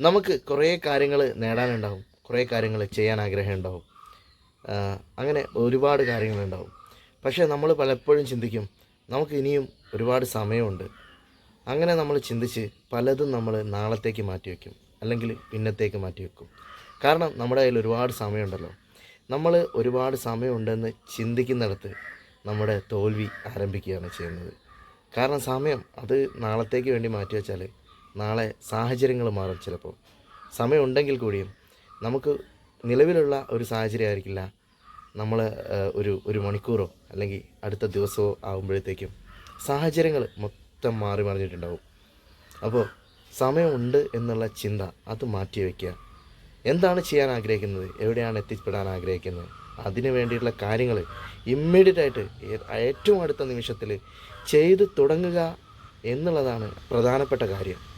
നമുക്ക് കുറേ കാര്യങ്ങൾ നേടാനുണ്ടാവും. കുറേ കാര്യങ്ങൾ ചെയ്യാൻ ആഗ്രഹം ഉണ്ടാവും അങ്ങനെ ഒരുപാട് കാര്യങ്ങളുണ്ടാവും. പക്ഷേ നമ്മൾ പലപ്പോഴും ചിന്തിക്കും നമുക്ക് ഇനിയും ഒരുപാട് സമയമുണ്ട്. അങ്ങനെ നമ്മൾ ചിന്തിച്ച് പലതും നമ്മൾ നാളത്തേക്ക് മാറ്റി വയ്ക്കും അല്ലെങ്കിൽ പിന്നത്തേക്ക് മാറ്റി വെക്കും. കാരണം നമ്മുടെ കയ്യിൽ ഒരുപാട് സമയമുണ്ടല്ലോ. നമ്മൾ ഒരുപാട് സമയമുണ്ടെന്ന് ചിന്തിക്കുന്നിടത്ത് നമ്മുടെ തോൽവി ആരംഭിക്കുകയാണ് ചെയ്യുന്നത്. കാരണം സമയം അത് നാളത്തേക്ക് വേണ്ടി മാറ്റി വെച്ചാൽ നാളെ സാഹചര്യങ്ങൾ മാറും ചിലപ്പോൾ. സമയമുണ്ടെങ്കിൽ കൂടിയും നമുക്ക് നിലവിലുള്ള ഒരു സാഹചര്യം ആയിരിക്കില്ല. നമ്മൾ ഒരു ഒരു മണിക്കൂറോ അല്ലെങ്കിൽ അടുത്ത ദിവസമോ ആകുമ്പോഴത്തേക്കും സാഹചര്യങ്ങൾ മൊത്തം മാറി മറിഞ്ഞിട്ടുണ്ടാവും. അപ്പോൾ സമയമുണ്ട് എന്നുള്ള ചിന്ത അത് മാറ്റി വയ്ക്കുക. എന്താണ് ചെയ്യാൻ ആഗ്രഹിക്കുന്നത്? എവിടെയാണ് എത്തിപ്പെടാൻ ആഗ്രഹിക്കുന്നത്? അതിന് വേണ്ടിയിട്ടുള്ള കാര്യങ്ങൾ ഇമ്മീഡിയറ്റ് ആയിട്ട് ഏറ്റവും അടുത്ത നിമിഷത്തിൽ ചെയ്തു തുടങ്ങുക എന്നുള്ളതാണ് പ്രധാനപ്പെട്ട കാര്യം.